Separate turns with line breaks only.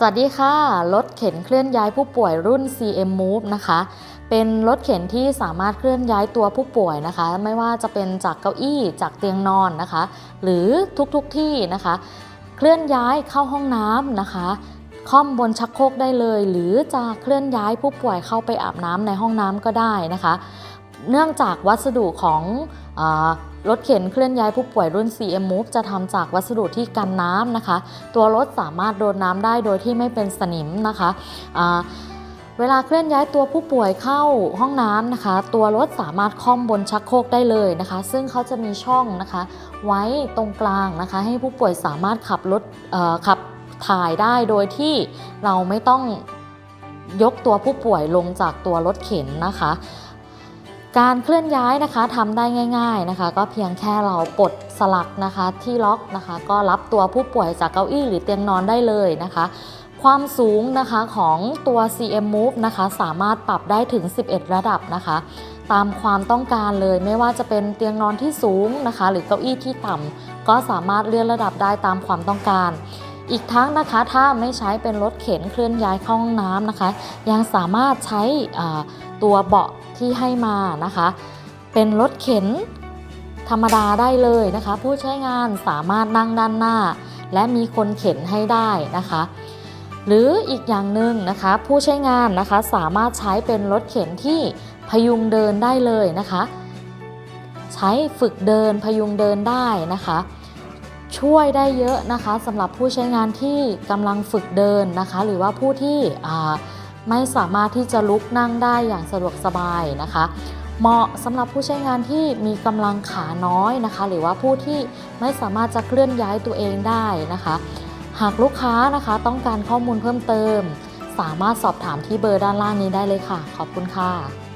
สวัสดีค่ะ รถเข็นเคลื่อนย้ายผู้ป่วยรุ่น CM Move นะคะ เป็นรถเข็นที่สามารถเคลื่อนย้ายตัวผู้ป่วยนะคะ ไม่ว่าจะเป็นจากเก้าอี้จากเตียงนอนนะคะ หรือทุกๆทที่นะคะ เคลื่อนย้ายเข้าห้องน้ำนะคะค่อมบนชักโครกได้เลย หรือจะเคลื่อนย้ายผู้ป่วยเข้าไปอาบน้ำในห้องน้ำก็ได้นะคะ เนื่องจากวัสดุของอ รถเข็นเคลื่อนย้ายผู้ป่วยรุ่น CM Move จะทำจากวัสดุที่กันน้ำนะคะ ตัวรถสามารถโดนน้ำได้โดยที่ไม่เป็นสนิมนะคะเวลาเคลื่อนย้ายตัวผู้ป่วยเข้าห้องน้ำนะคะ ตัวรถสามารถค่อมบนชักโครกได้เลยนะคะ ซึ่งเขาจะมีช่องนะคะ ไว้ตรงกลางนะคะ ให้ผู้ป่วยสามารถขับรถขับถ่ายได้โดยที่เราไม่ต้องยกตัวผู้ป่วยลงจากตัวรถเข็นนะคะ การเคลื่อนย้ายนะคะทำได้ง่ายๆนะคะ ก็เพียงแค่เราปลดสลักนะคะที่ล็อกนะคะ ก็รับตัวผู้ป่วยจากเก้าอี้หรือเตียงนอนได้เลยนะคะ ความสูงนะคะของตัว CM Move นะคะ สามารถปรับได้ถึง 11 ระดับนะคะ ตามความต้องการเลยไม่ว่าจะเป็นเตียงนอนที่สูงนะคะ หรือเก้าอี้ที่ต่ำก็สามารถเลื่อนระดับได้ตามความต้องการ อีกทั้งนะคะถ้าไม่ใช้เป็นรถเข็นเคลื่อนย้ายเข้าห้องน้ำนะคะ ยังสามารถใช้ตัวเบาะที่ให้มานะคะ เป็นรถเข็นธรรมดาได้เลยนะคะ ผู้ใช้งานสามารถนั่งด้านหน้า และมีคนเข็นให้ได้นะคะ หรืออีกอย่างหนึ่งนะคะ ผู้ใช้งานนะคะสามารถใช้เป็นรถเข็นที่พยุงเดินได้เลยนะคะ ใช้ฝึกเดินพยุงเดินได้นะคะ ช่วยได้เยอะนะคะสำหรับผู้ใช้งานที่กำลังฝึกเดินนะคะ หรือว่าผู้ที่ไม่สามารถที่จะลุกนั่งได้อย่างสะดวกสบายนะคะ เหมาะสำหรับผู้ใช้งานที่มีกำลังขาน้อยนะคะ หรือว่าผู้ที่ไม่สามารถจะเคลื่อนย้ายตัวเองได้นะคะ หากลูกค้านะคะต้องการข้อมูลเพิ่มเติม สามารถสอบถามที่เบอร์ด้านล่างนี้ได้เลยค่ะ ขอบคุณค่ะ